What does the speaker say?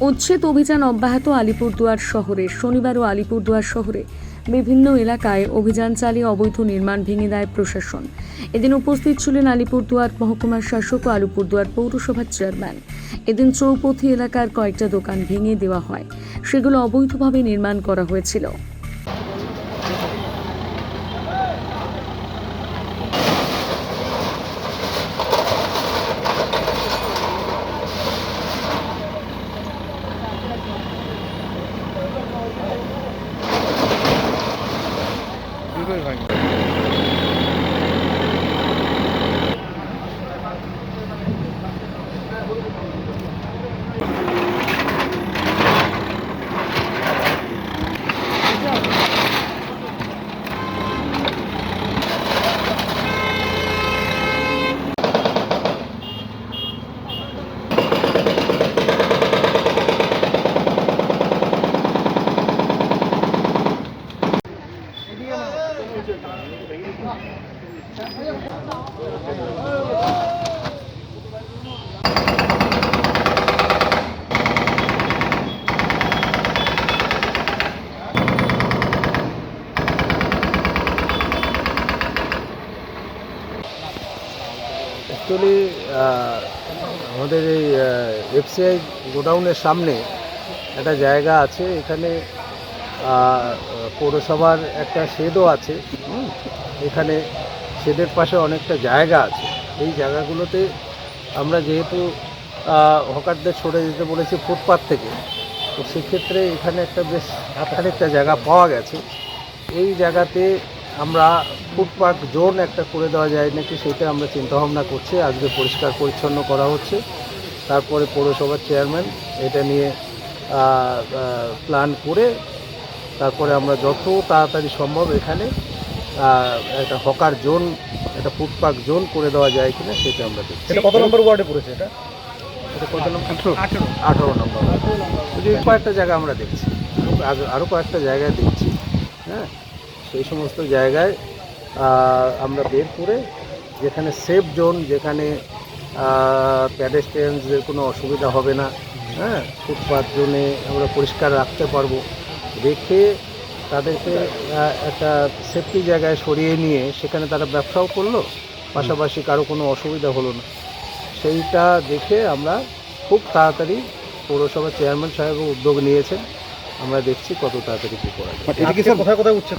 উচ্ছেদ অভিযান অব্যাহত আলিপুরদুয়ার শহরে। শনিবারও আলিপুরদুয়ার শহরে বিভিন্ন এলাকায় অভিযান চালিয়ে অবৈধ নির্মাণ ভেঙে দেয় প্রশাসন। এদিন উপস্থিত ছিলেন আলিপুরদুয়ার মহকুমার শাসক ও আলিপুরদুয়ার পৌরসভার চেয়ারম্যান। এদিন চৌপথি এলাকার কয়েকটা দোকান ভেঙে দেওয়া হয়। সেগুলো অবৈধভাবে নির্মাণ করা হয়েছিল। Vögel rein. অ্যাকচুয়ালি আমাদের এই এফসিআই গোডাউনের সামনে একটা জায়গা আছে। এখানে পৌরসভার একটা শেডও আছে। এখানে শেডের পাশে অনেকটা জায়গা আছে। এই জায়গাগুলোতে আমরা যেহেতু হকারদের সরে যেতে বলেছি ফুটপাথ থেকে, তো সেক্ষেত্রে এখানে একটা বেশ খানিকটা জায়গা পাওয়া গেছে। এই জায়গাতে আমরা ফুটপাথ জোন একটা করে দেওয়া যায় নাকি সেটা আমরা চিন্তাভাবনা করছি। আজকে পরিষ্কার পরিচ্ছন্ন করা হচ্ছে। তারপরে পৌরসভার চেয়ারম্যান এটা নিয়ে প্ল্যান করে তারপরে আমরা যত তাড়াতাড়ি সম্ভব এখানে একটা হকার জোন একটা ফুটপাথ জোন করে দেওয়া যায় কিনা সেটা আমরা দেখছি। এটা কত নম্বর ওয়ার্ডে পড়েছে এটা? এটা কত নম্বর? আঠারো। নম্বর যে কয়েকটা জায়গা আমরা দেখছি। আরও- আরও কয়েকটা জায়গায় দেখছি হ্যাঁ? সেই সমস্ত জায়গায় আমরা বের করে যেখানে সেফ জোন যেখানে প্যাডেস্ট্রিয়ানসদের কোনো অসুবিধা হবে না হ্যাঁ? ফুটপাথ জোনে আমরা পরিষ্কার রাখতে পারব। রেখে তাদেরকে একটা সেফটি জায়গায় সরিয়ে নিয়ে সেখানে তারা ব্যবসাও করল পাশাপাশি কারও কোনো অসুবিধা হলো না। সেইটা দেখে আমরা খুব তাড়াতাড়ি পৌরসভার চেয়ারম্যান সাহেব উদ্যোগ নিয়েছেন। আমরা দেখছি কত তাড়াতাড়ি কী করা যায়। কোথায় কোথায় উচ্ছেদ